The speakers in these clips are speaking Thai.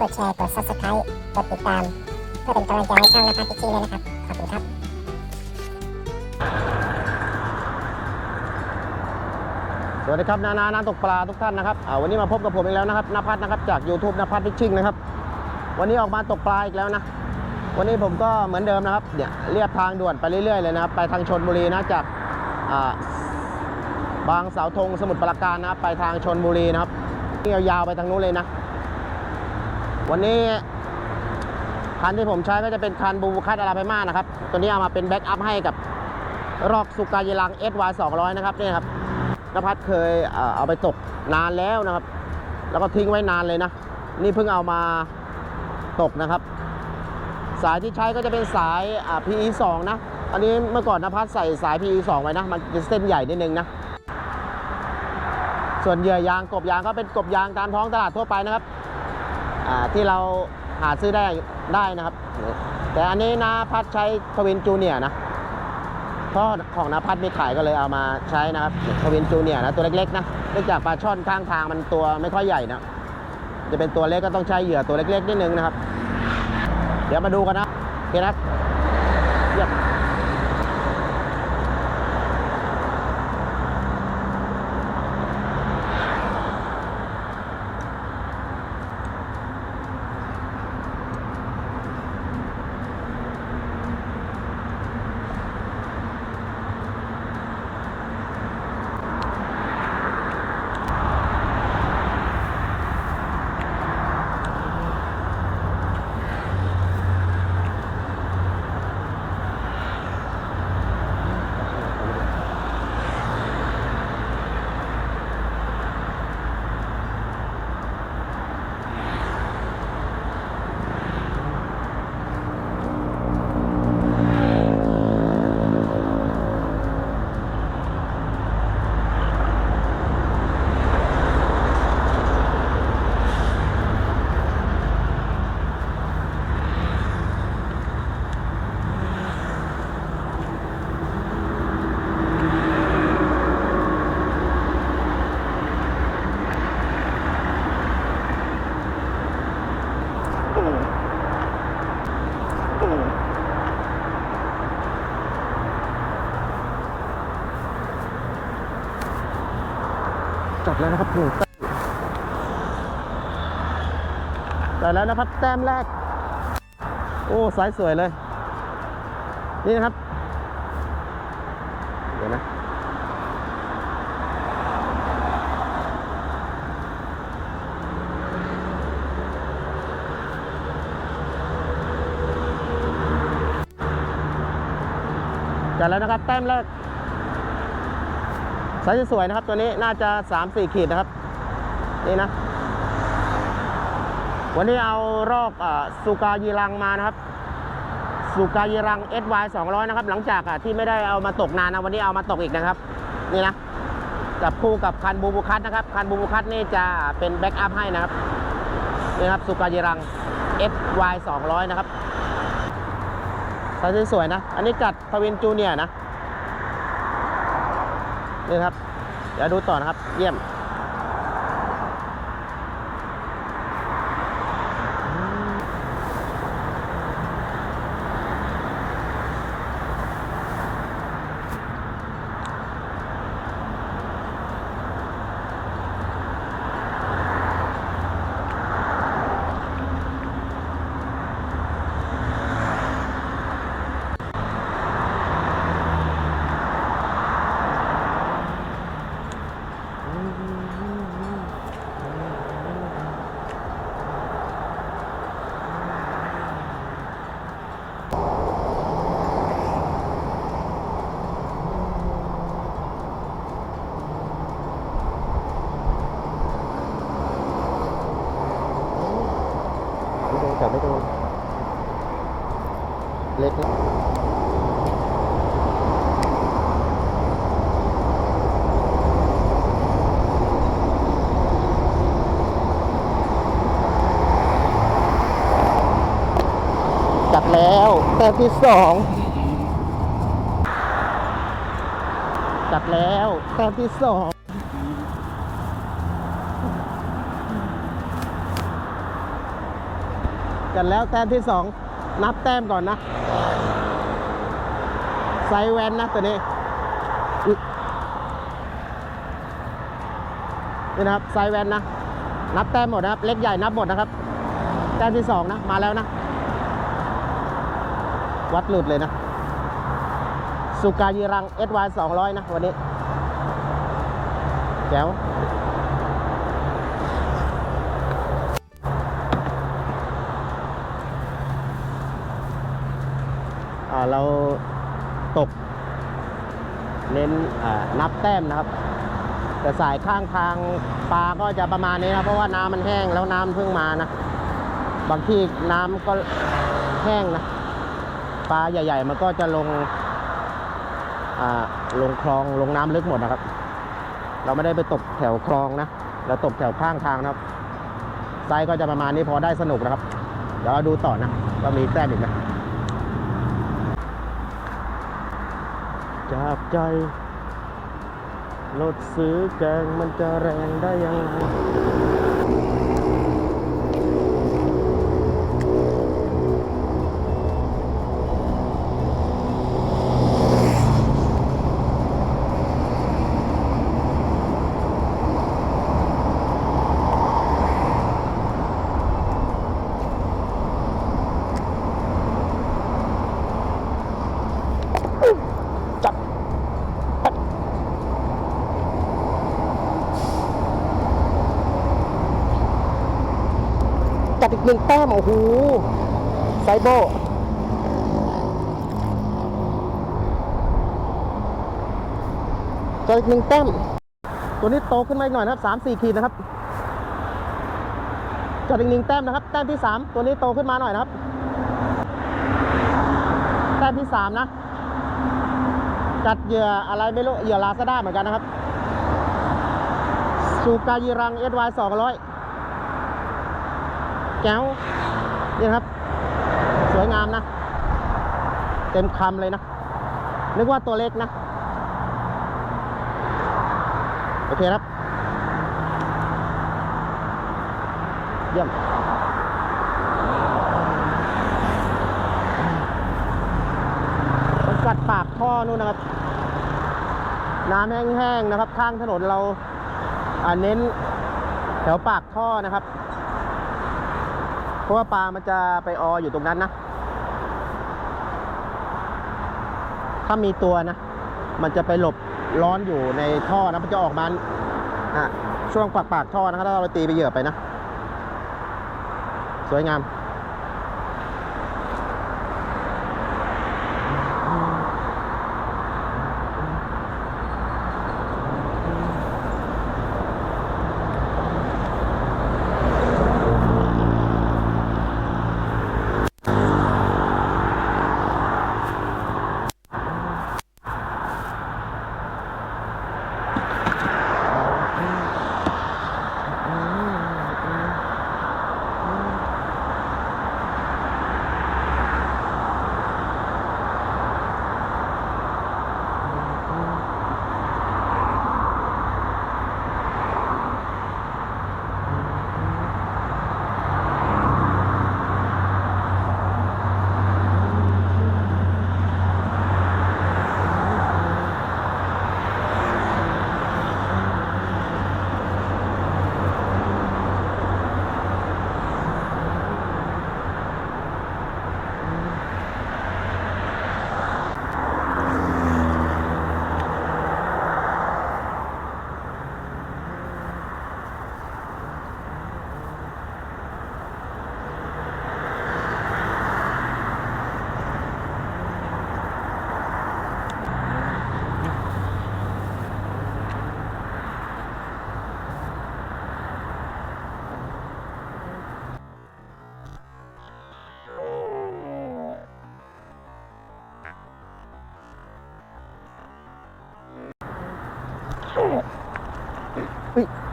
กดแชร์ กด subscribe กดติดตาม เพื่อเป็นกำลังใจให้ช่องนภัสพิชชี่ด้วยนะครับ ขอบคุณครับสวัสดีครับนานานาตกปลาทุกท่านนะครับวันนี้มาพบกับผมอีกแล้วนะครับนภัสนะครับจาก YouTube นภัสฟิชชิ่งนะครับ วันนี้ออกมาตกปลาอีกแล้วนะ วันนี้ผมก็เหมือนเดิมนะครับเนี่ยเรียบทางด่วนไปเรื่อยๆเลยนะครับ ไปทางชนบุรีนะจากบางเสาธงสมุทรปราการนะครับไปทางชนบุรีนะครับนี่ยาวๆไปทางนู้นเลยนะ วันนี้คันที่ผมใช้ก็จะเป็นคันบูบูคัตอาราไพมานะครับ ตัวนี้เอามาเป็นแบ็กอัพให้กับรอกสุกายีรัง SY 200 นะครับนี่ครับนภัสเคยเออเอาไปตกนานแล้วนะครับ แล้วก็ทิ้งไว้นานเลยนะ นี่เพิ่งเอามาตกนะครับ สายที่ใช้ก็จะเป็นสายอ่า PE 2นะ อันนี้เมื่อก่อนนภัสใส่สาย PE 2ไว้นะ มันจะเส้นใหญ่นิดนึงนะ ส่วนเหยื่อยางกบยางก็เป็นกบยางตามท้องตลาดทั่วไปนะครับ ที่เราหาซื้อได้ได้นะครับ แต่อันนี้นาพัดใช้ทวินจูเนียนะเพราะของนาพัดมีขายก็เลยเอามาใช้นะครับทวินจูเนียนะตัวเล็กๆนะเนื่องจากปลาช่อนข้างทางมันตัวไม่ค่อยใหญ่นะจะเป็นตัวเล็กก็ต้องใช้เหยื่อตัวเล็กๆนิดนึงนะครับ เดี๋ยวมาดูกันนะโอเคนะ หนึ่งแต้มแต่แล้วนะครับแต้มแรก โอ้สายสวยเลย นี่นะครับ เดี๋ยวนะจัดแล้วนะครับแต้มแรก สายสวยนะครับตัวนี้น่าจะ 3-4 ขีดนะครับ นี่นะ วันนี้เอารอกอสุกายีรังมานะครับสุกายีรัง SY 200 นะครับ หลังจากที่ไม่ได้เอามาตกนานนะวันนี้เอามาตกอีกนะครับ นี่นะจับคู่กับคันบูบูคัตนะครับ คันบูบูคัตนี่จะเป็นแบ็กอัพให้นะครับนี่ครับสุกายีรัง SY 200 นะครับสายสวยนะ อันนี้จัดทวินจูเนียนะ นี่ครับ เดี๋ยวดูต่อนะครับ เยี่ยม จับไม่โดนเล็กนะจับแล้วแต้มที่สองจับแล้วแต้มที่สอง กันแล้วแต้มที่สองนับแต้มก่อนนะ ไซแวนนะตัวนี้นี่นะครับไซแวนนะ นับแต้มหมดนะครับ เล็กใหญ่นับหมดนะครับ แต้มที่สองนะ มาแล้วนะ วัดหลุดเลยนะ สุกายีรัง SY 200นะ วันนี้แจ๋ว เราตก เน้นนับแต้มนะครับ แต่สายข้างทางปลาก็จะประมาณนี้นะเพราะว่าน้ำมันแห้งแล้วน้ำเพิ่งมานะ บางที่น้ำก็แห้งนะปลาใหญ่ ๆ มันก็จะลงลงคลองลงน้ำลึกหมดนะครับ เราไม่ได้ไปตกแถวคลองนะเราตกแถวข้างทางนะครับไซส์ก็จะประมาณนี้พอได้สนุกนะครับ เดี๋ยวเราดูต่อนะว่ามีแต้มอีกไห จากใจรถซื้อแกงมันจะแรงได้ยังไง หนึ่งแต้มโอ้โหไซโบจัดอีกหนึ่งแต้ม ตัวนี้โตขึ้นมาอีกหน่อยนะครับสามสี่ขีดนะครับจัดอีกหนึ่งแต้มนะครับ แต้มที่สามตัวนี้โตขึ้นมาหน่อยนะครับ แต้มที่สามนะจัดเหยื่ออะไรไม่รู้เหยื่อลาซาด้าเหมือนกันนะครับ สูกายีรัง SY 200 แก้วนี่นะครับ สวยงามนะ เต็มคำเลยนะ นึกว่าตัวเล็กนะ โอเคครับ เยี่ยมกัดปากท่อนู่นนะครับ น้ำแห้งๆนะครับ ข้างถนนเราอ่าเน้นแถวปากท่อนะครับ เพราะว่าปลามันจะไปอออยู่ตรงนั้นนะ ถ้ามีตัวนะ มันจะไปหลบร้อนอยู่ในท่อนะ มันจะออกมาอะช่วงปากปากท่อนะครับถ้าเราไปตีไปเหยื่อไปนะ สวยงาม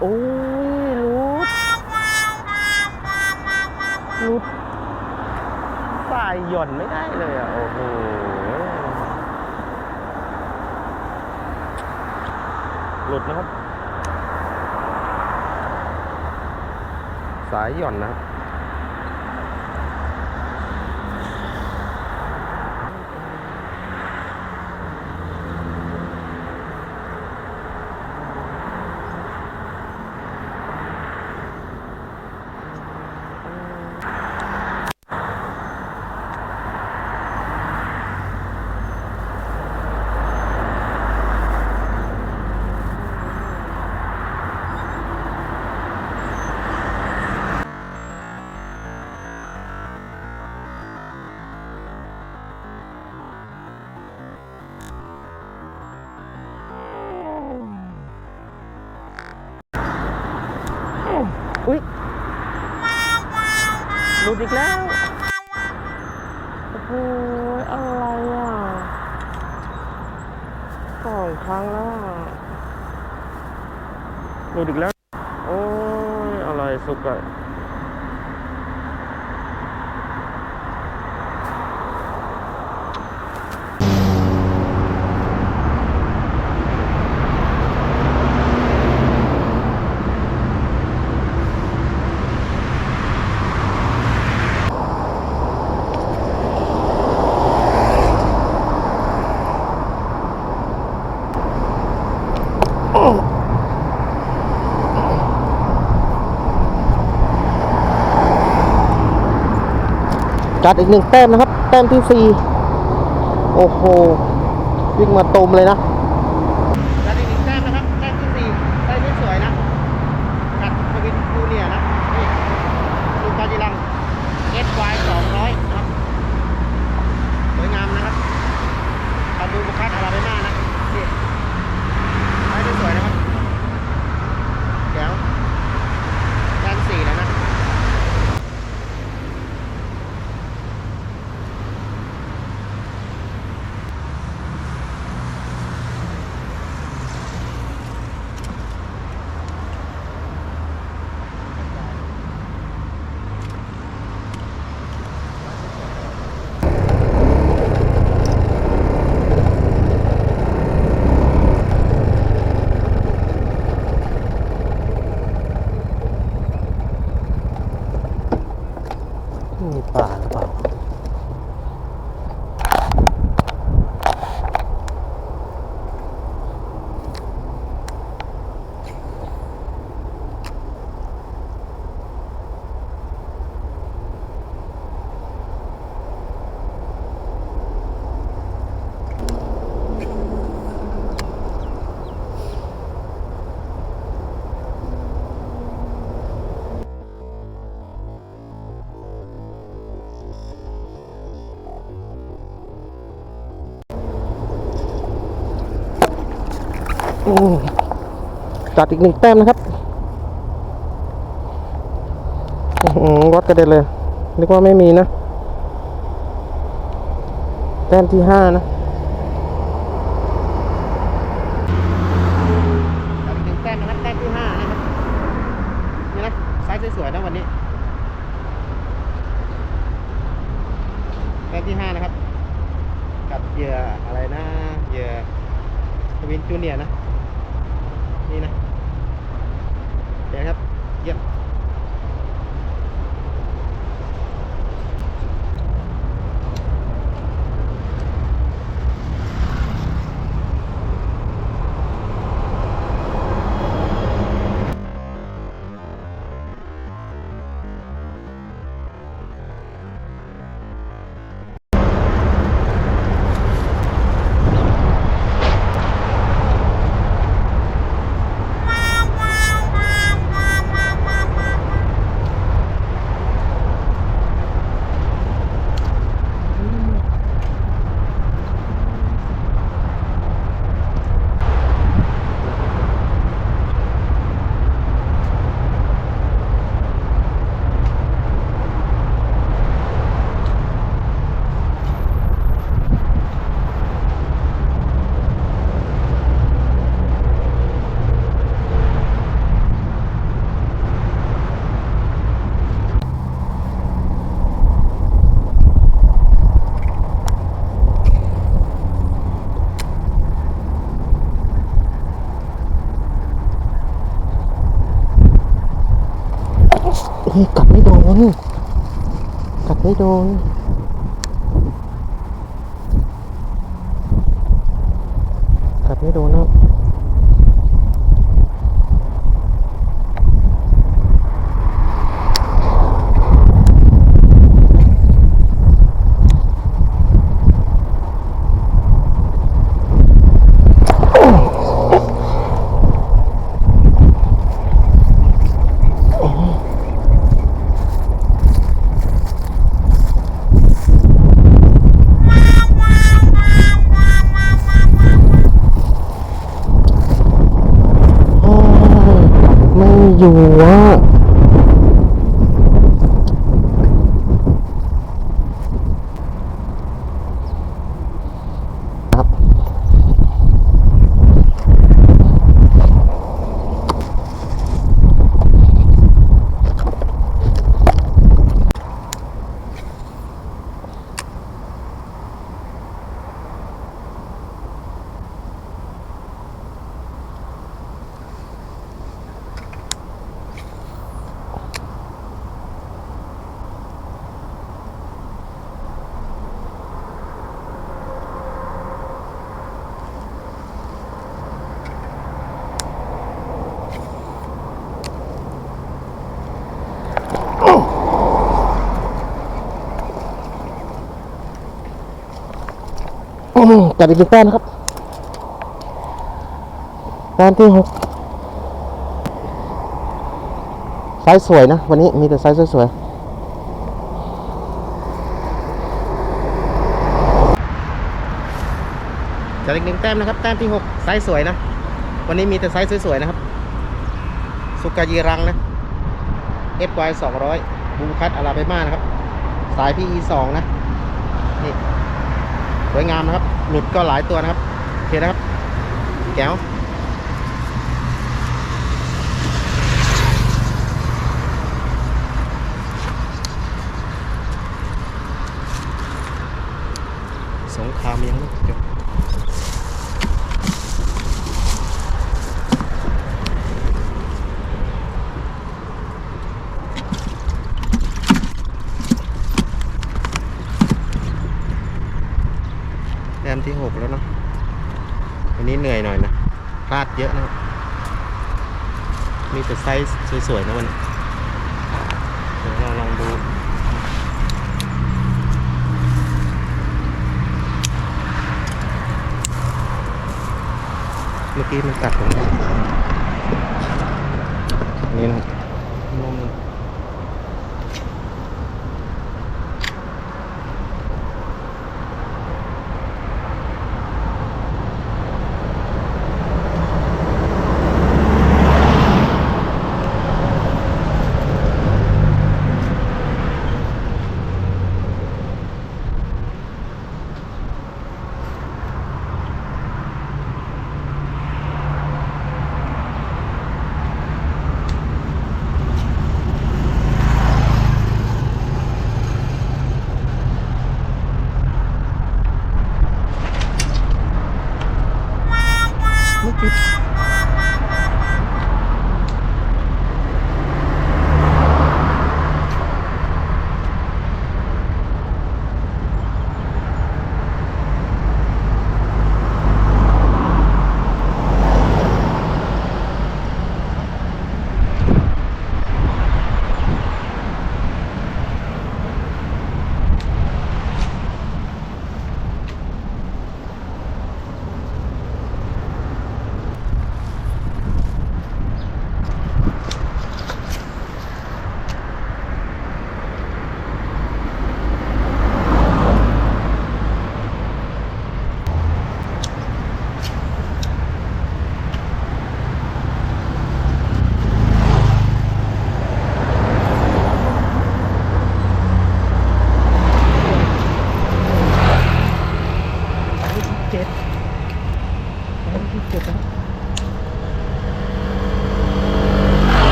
โอ้ยรูดรูดสายหย่อนไม่ได้เลยอะ โอ้โหหลุดนะครับ สายหย่อนนะครับ ลุดอีกแล้ว โอ้โหอะไรอะสองครั้งแล้วหลุดอีกแล้ว โอ้ยอะไรสุกอะ จัดอีกหนึ่งแต้มนะครับ แต้มที่สี่โอ้โห วิ่งมาตมเลยนะจัดอีกหนึ่งแต้มนะครับ แต้มที่สี่แต้มที่สวยนะกัดทวินจูเนียร์นะนี่ลูกบาจิลัง SY 200นะครับ สวยงามนะครับทำดูบุคัสอาราเบน่านะนี่แต้มที่สวยนะครับแก้วแต้มสี่แล้วนะ มีป่าหรือเปล่า อืม จัดอีกหนึ่งแต้มนะครับวัดกระเด็นเลยนึกว่าไม่มีนะ แต้มที่ห้านะ โดน กัดไม่โดนนะโอ้ยกัดไม่อยู่อะ จัดอีกหนึ่งแต้มนะครับแต้มที่หกไซส์สวยนะ วันนี้มีแต่ไซส์สวยๆจัดอีกหนึ่งแต้มนะครับ แต้มที่หกไซส์สวยนะ วันนี้มีแต่ไซส์สวยๆนะครับ สุกายีรังนะ FY 200บูคัตอาราเบมานะครับ สาย PE 2นะ นี่ สวยงามนะครับ หลุดก็หลายตัวนะครับโอเคนะครับ แก้วสงครามยังไม่จบแต้มที่หกแล้วเนาะวันนี้เหนื่อยหน่อยนะพลาดเยอะนะครับ มี แต่ไซส์สวยๆนะวันนี้เดี๋ยวเราลองดูเมื่อกี้มันกัดตรงนี้นี่นะ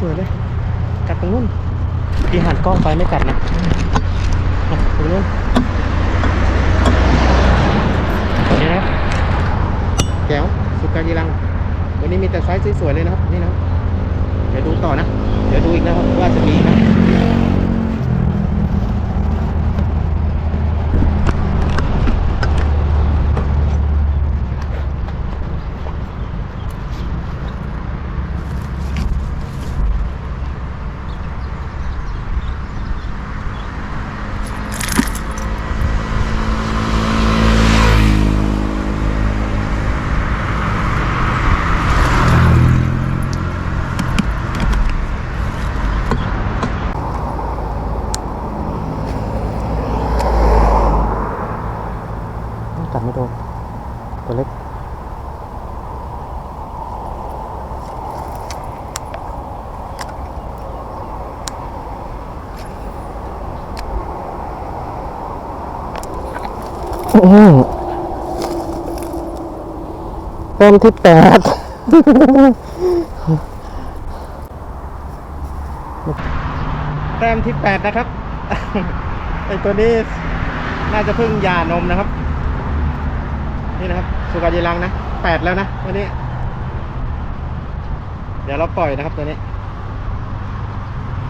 สวยๆเลยกัดตรงนู้นที่หันกล้องไปไม่กัดนะตรงนู้นนี่นะแก้วสุกายีรัง วันนี้มีแต่ไซส์สวยๆเลยนะครับ นี่นะ เดี๋ยวดูต่อนะ เดี๋ยวดูอีกนะครับว่าจะมีไหมกัดไม่โดนตัวเล็ก อื้อแต้มที่แปดแต้มที่แปดนะครับไอตัวนี้น่าจะเพิ่งยานมนะครับ นี่นะครับ สุกายีรังนะแปดแล้วนะวันนี้ เดี๋ยวเราปล่อยนะครับตัวนี้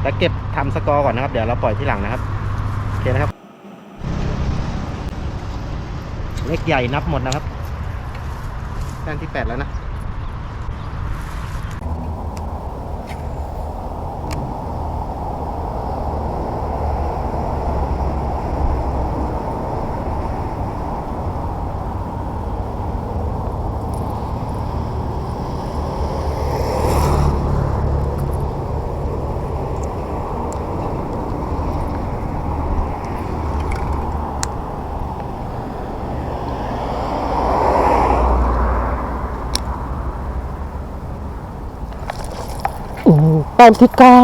แล้วเก็บทำสกอร์ก่อนนะครับ เดี๋ยวเราปล่อยที่หลังนะครับโอเคนะครับ เล็กใหญ่นับหมดนะครับแต้มที่แปดแล้วนะ แต้มที่เก้า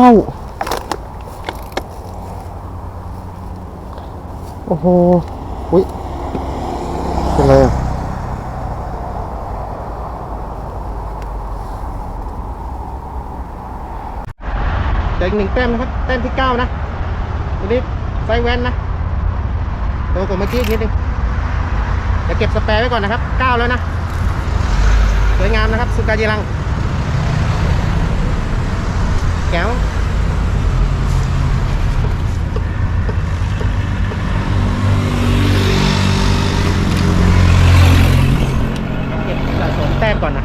โอ้โหอุ้ยเป็นไรอะเด็กหนึ่งแต้มนะครับแต้มที่เก้านะวันนี้ไซแวนนะโตกว่าเมื่อกี้นิดนึงเดี๋ยวเก็บสแปร์ไว้ก่อนนะครับเก้าแล้วนะสวยงามนะครับสุกาจิรัง แก้วเก็บสะสมแต้มก่อนนะ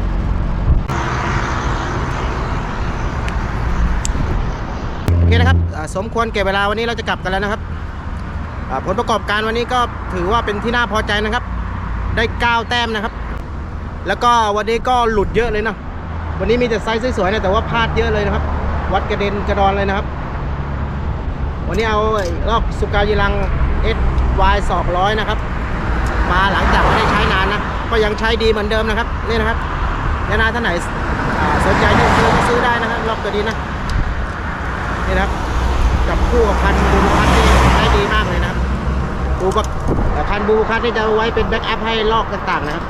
โอเคนะครับอ่าสมควรเก็บเวลาวันนี้เราจะกลับกันแล้วนะครับอ่าผลประกอบการวันนี้ก็ถือว่าเป็นที่น่าพอใจนะครับ ได้ 9 แต้มนะครับ แล้วก็วันนี้ก็หลุดเยอะเลยนะวันนี้มีแต่ไซส์สวยๆนะแต่ว่าพลาดเยอะเลยนะครับ วัดกระเด็นกระดอนเลยนะครับ วันนี้เอาลอกสุกายิรัง SY 200 นะครับ มาหลังจากไม่ได้ใช้นานนะ ก็ยังใช้ดีเหมือนเดิมนะครับ นี่นะครับยานาท่านไหนสนใจที่ซื้อก็ซื้อได้นะครับลอกตัวนี้นะ นี่นะครับ กับคู่กับพันบูคัทนี่ใช้ดีมากเลยนะครับบูบักพันบูคัทนี่จะเอาไว้เป็นแบ็กอัพให้ลอกต่างๆนะครับ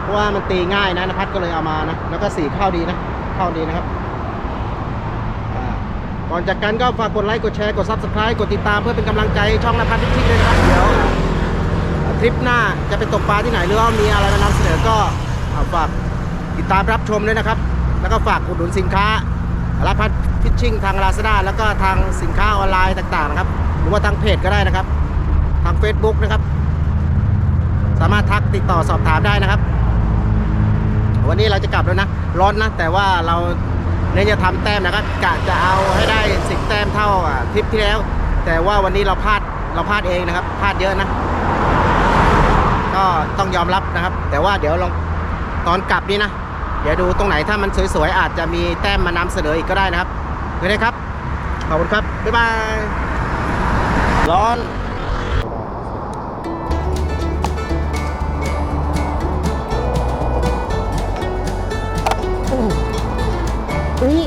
เพราะว่ามันตีง่ายนะนภัทรก็เลยเอามานะ แล้วก็สีเข้าดีนะ เข้าดีนะครับ ก่อนจากกันก็ฝากกดไลค์กดแชร์กด subscribe กดติดตามเพื่อเป็นกำลังใจช่องนภัทรพิชิตด้วยนะครับเดี๋ยวทริปหน้าจะไปตกปลาที่ไหนหรือว่ามีอะไรมานำเสนอก็ฝากติดตามรับชมด้วยนะครับ แล้วก็ฝากอุดหนุนสินค้ารับพัดพิชชิ่งทาง Lazada แล้วก็ทางสินค้าออนไลน์ต่างๆนะครับ หรือว่าทางเพจก็ได้นะครับ ทาง Facebook นะครับ สามารถทักติดต่อสอบถามได้นะครับ วันนี้เราจะกลับแล้วนะ ร้อนนะ แต่ว่าเรา เน้นจะทำแต้มนะครับกะจะเอาให้ได้สิบแต้มเท่าทริปที่แล้ว แต่ว่าวันนี้เราพลาดเราพลาดเองนะครับพลาดเยอะนะ ก็ต้องยอมรับนะครับ แต่ว่าเดี๋ยวลองตอนกลับนี่นะเดี๋ยวดูตรงไหนถ้ามันสวยๆอาจจะมีแต้มมานำเสนออีกก็ได้นะครับโอเคครับขอบคุณครับบ๊ายบายร้อน อุ้ย